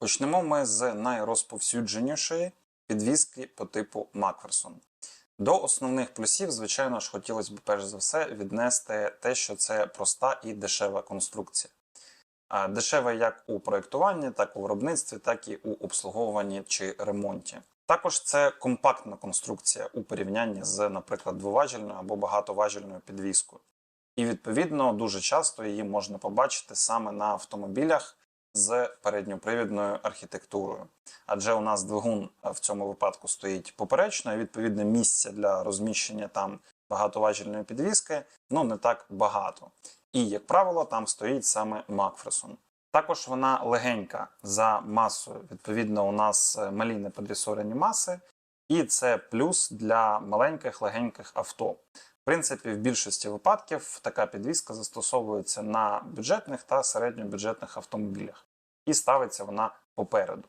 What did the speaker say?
Почнемо ми з найрозповсюдженішої підвіски по типу Макферсон. До основних плюсів, звичайно ж, хотілося б перш за все віднести те, що це проста і дешева конструкція. Дешева як у проєктуванні, так у виробництві, так і у обслуговуванні чи ремонті. Також це компактна конструкція у порівнянні з, наприклад, двоважільною або багатоважільною підвіскою. І відповідно дуже часто її можна побачити саме на автомобілях з передньопривідною архітектурою. Адже у нас двигун в цьому випадку стоїть поперечно, і відповідне місце для розміщення там багатоважільної підвіски ну не так багато. І, як правило, там стоїть саме Макферсон. Також вона легенька за масою. Відповідно, у нас е, малі неподрісорені маси, і це плюс для маленьких легеньких авто. В принципі, в більшості випадків така підвізка застосовується на бюджетних та середньобюджетних автомобілях, і ставиться вона попереду.